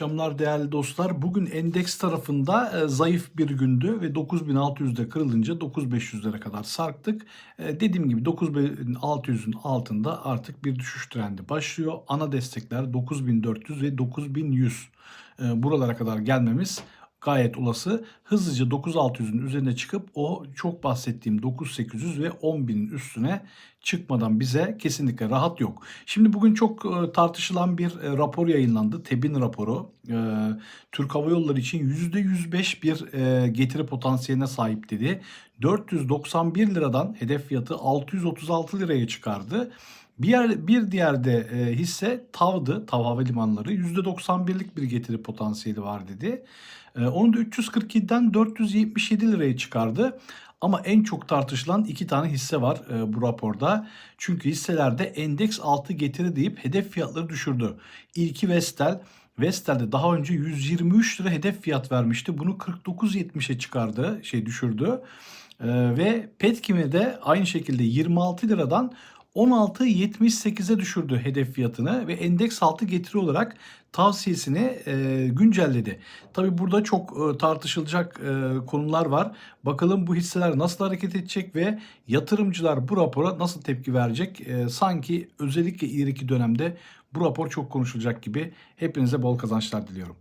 akşamlar değerli dostlar. Bugün endeks tarafında e, zayıf bir gündü ve 9600'de kırılınca 9500'lere kadar sarktık. E, dediğim gibi 9600'ün altında artık bir düşüş trendi başlıyor. Ana destekler 9400 ve 9100. E, buralara kadar gelmemiz gayet olası. Hızlıca 9600'ün üzerine çıkıp o çok bahsettiğim 9800 ve 10000'in üstüne çıkmadan bize kesinlikle rahat yok. Şimdi bugün çok e, tartışılan bir e, rapor yayınlandı. TEBİN raporu. E, Türk Hava Yolları için %105 bir getiri potansiyeline sahip dedi. 491 liradan hedef fiyatı 636 liraya çıkardı. Bir, yer, bir diğer de e, hisse TAV'dı. TAV Havalimanları. %91'lik bir getiri potansiyeli var dedi. E, onu da 347'den 477 liraya çıkardı. Ama en çok tartışılan iki tane hisse var e, bu raporda. Çünkü hisselerde endeks altı getiri deyip hedef fiyatları düşürdü. İlki Vestel. Vestel'de daha önce 123 lira hedef fiyat vermişti. Bunu 49.70'e çıkardı, şey düşürdü. E, ve Petkim'e de aynı şekilde 26 liradan 16.78'e düşürdü hedef fiyatını ve endeks altı getiri olarak tavsiyesini e, güncelledi. Tabi burada çok e, tartışılacak e, konular var. Bakalım bu hisseler nasıl hareket edecek ve yatırımcılar bu rapora nasıl tepki verecek? E, sanki özellikle ileriki dönemde bu rapor çok konuşulacak gibi. Hepinize bol kazançlar diliyorum.